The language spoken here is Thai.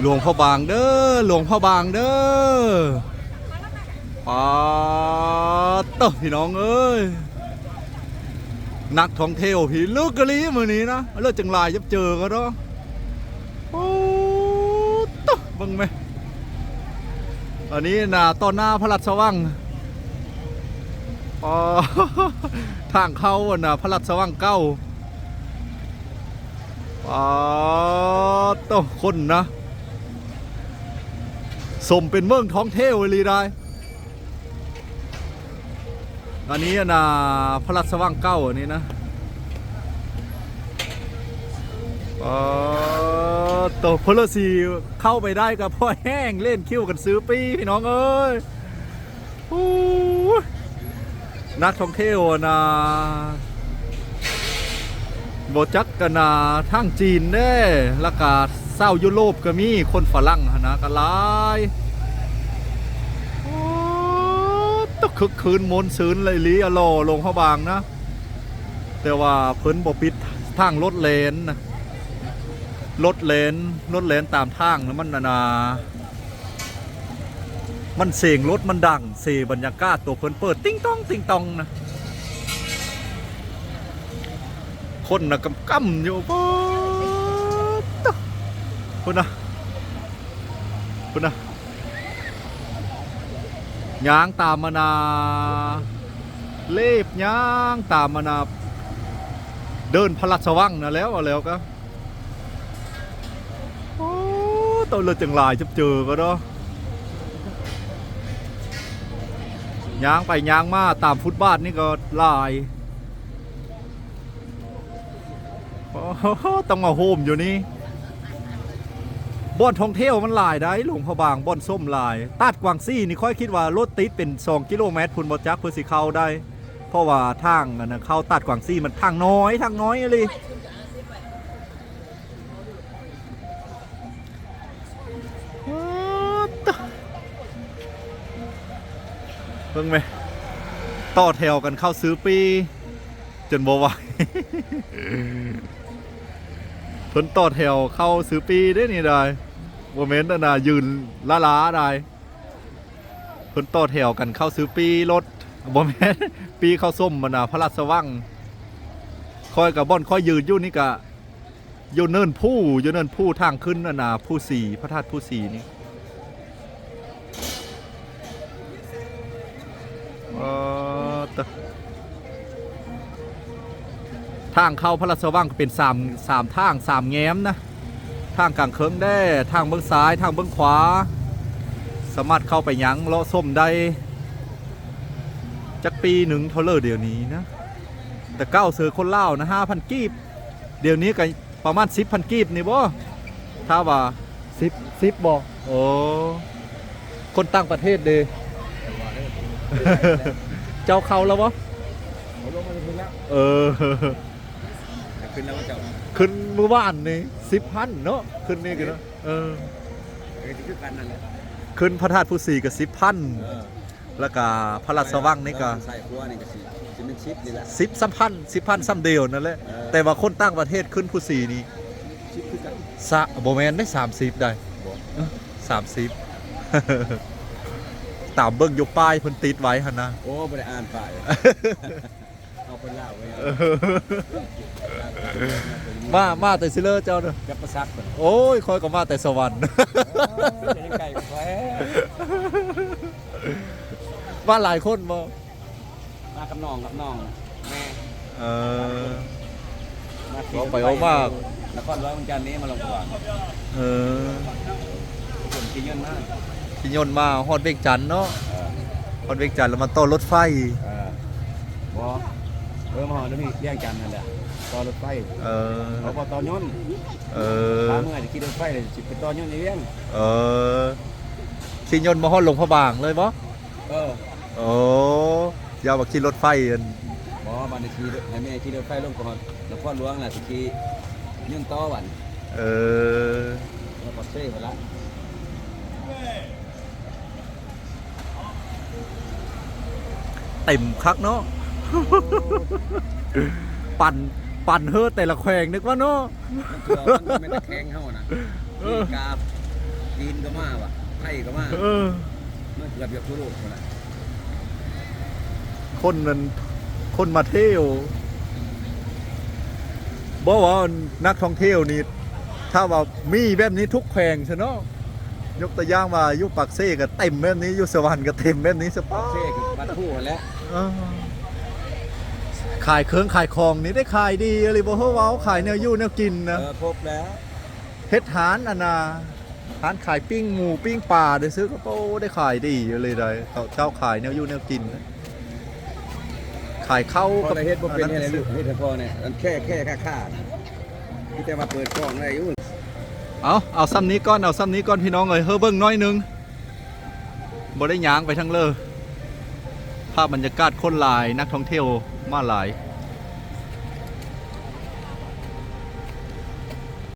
หลวงพ่อบางเด้อหลวงพ่อบางเด้อปาเตอพี่น้องเอ้ยนักท่องเที่ยวพี่ลึกกะลีมือนี้นะเลิกจังลายยับเจอกันเนาะโอ้ตะเบังไหมอันนี้นะต้นหน้าพระราชวังอ๋อทางเข้าอะน่ะพระราชวังเก้าอ๋อต้องคนนะ สมเป็นเมืองท้องเที่ยวเลยได้อันนี้นะพระราชวังเก้าอันนี้นะอ๋อตัวพลสีเข้าไปได้กับพ่อแห้งเล่นคิ้วกันซื้อปีพี่น้องเอ้ยโอ้ยนักท่องเที่ยวนะบจักกันนะทั้งจีนเด้ล้วก็ เศร้ายุโรปก็มีคนฝรั่งหนะก็หลายต้องคึกคืนมนซืนเลยลีอโลลงเข้าบางนะ แต่ว่าเพิ่นบ่ปิดทางรถเลนนะรถเลนรถเลนตามทางนะมันนา มันเสียงรถมันดัง เสียบรรยากาศตัวเพิ่นเปิด ติ้งต้องติ้งตองนะ คนนะกำกำอยู่ปะตะ พุ่นนะพุ่นนะย่างตามมานา เล็บย่างตามมานา เดินพระราชวังนะแล้วแล้วก็โอ้ตัวเลือดจังหลายจะเจอก็เนาะย่างไปย่างมาตามฟุตบาทนี่ก็ลายโอ้โหต้องมาโฮมอยู่นี่ บ่อนท่องเที่ยวมันหลายได้หลวงพระบางบ่อนส้มหลายตาดกวางซี่นี่ค่อยคิดว่ารถติดเป็น 2 กิโลเมตรพุ่นบ่จักเพื่อสิเข้าได้ เพราะว่าทางอันนะเข้าตาดกวางซี่มันทางน้อยทางน้อยเลยเพิ่งไหมต่อแถวกันเข้าซื้อปี จนบ่ไหวเพิ่นต่อแถวเข้าซื้อปีได้นี่ได้ โมเมนต์นั่นน่ะยืนละล้าได้เพิ่นต่อแถวกันเข้าซื้อปีรถโมเมนต์ปีเข้าส้มมันนะพระราชวังคอยกับบ่อนคอยยืนอยู่นี่กะอยู่เนินผู้อยู่เนินผู้ทางขึ้นนั่นน่ะผู้สี่พระธาตุผู้สี่นี่เออตะทางเข้าพระราชวังเป็นสามสามทางสามแง้มนะ ทางกลางเคิงได้ทางเบื้องซ้ายทางเบื้องขวา สามารถเข้าไปหยังเลาะส้มได้จักปีหนึ่งเท่าเลอเดี๋ยวนี้นะแต่เก้าเสือคนเล่าวนะห้าพันกีบ เดี๋ยวนี้ก็ประมาณสิบพันกีบนี่บ่ถ้าว่าสิบสิบบ่โอ้คนต่างประเทศเดเจ้าเขาแล้วบ่เขาลงมาถึงแล้วเออ ขึ้นแล้วก็เจ้าขึ้นเมื่อวานนี่สิบพันเนาะขึ้นนี่กันเนาะเออเออที่คือกันนั่นแหละขึ้นพระธาตุผู้สี่กับสิบพันเออแล้วก็พระราชวังนี่ก็ใส่ครัวนี่ก็สิสิเป็นชิปนี่แหละสิบสัมพันสิบพันซ้ำเดียวนั่นแหละเออแต่ว่าคนต่างประเทศขึ้นผู้สี่นี่ชิปคือกันสะโบแมนได้สามสิบได้บ่สามสิบตามเบิ้งอยู่ป้ายเพิ่นติดไว้หันนะโอ้บ่ได้อ่านป้ายเอาไปเล่าไว้ มามาแต่ซิเลอร์เจ้าเด้อจะประซักเพิ่นโอ้ยคอยก็มาแต่สวรรค์เออจะยังไก่แควมาหลายคนบ่มากับน้องกับน้องแม่เออ มาเอาไปเอามาก นครหลวงวันจันทร์นี้มาลงก่อนเออผมกินเงินมากที่ยนต์มาฮอดเวียงจันทน์เนาะเออฮอดเวียงจันทน์แล้วมาต่อรถไฟ เออบ่เออมาหอนี่เลี้ยงจันทร์นั่นแหละ ต่อรถไฟเออ เขาบ่ต่อยนต์เออถ้าเมื่อจะขี่รถไฟเลยสิไปต่อยนต์นี่เลี้ยงเออขี่ยนต์มาฮอดหลวงพระบางเลยบ่เออโอ้อยาวมาขี่รถไฟอันบอบันทีให้แม่ขี่รถไฟลงก่อนนครหลวงน่ะสิขี่ยื่นต่อวันเออ แล้วก็เซ่ไปละเต็มคักเนาะ ปั่น ปั่นเฮ้อแต่ละแขวงนึกว่าเนาะมันเถื่อมันเป็นตะแคงเฮานะขี่กาบจีนก็มาว่ะไทยก็มาเออมันเกือบจะทั่วโลกหมดละคนนั้นคนมาเที่ยวบอกว่านักท่องเที่ยวนี่ถ้าว่ามีแบบนี้ทุกแขวงใช่เนาะยกตัวอย่างว่าอยุปักเซ่ก็เต็มแบบนี้อยุสวรรค์ก็เต็มแบบนี้สปาเช่คือบ้านผู้หมดแล้ว เออ ขายเครื่องขายของนี่ได้ขายดีอะไรบ่เฮาเว้าขายแนวอยู่แนวกินเอนะอพบแล้วเฮ็ดหานอันน่ะหานขายปิ้งหมูปิ้งปลาได้ซื้อก็โอ้ได้ขายดีเลยได้เขาเจ้าขายแนวอยู่แนวกินนะขายข้าวพอได้เฮ็ดบ่เป็นอัให้ได้ลูกเฮ็ดให้พ่อเนี่ยอันแค่แค่ค่าค่าที่แต่ว่าเปิดกล้องได้อยู่เอาเอาซ้ำนี้ก่อนเอาซ้ำนี้ก่อนพี่น้องเอ้ยเฮ้อเบิ่งน้อยหนึงบ่ได้ย้างไปทั้งเลอภาพบรรยากาศคนหลายนักท่องเที่ยว มาหลาย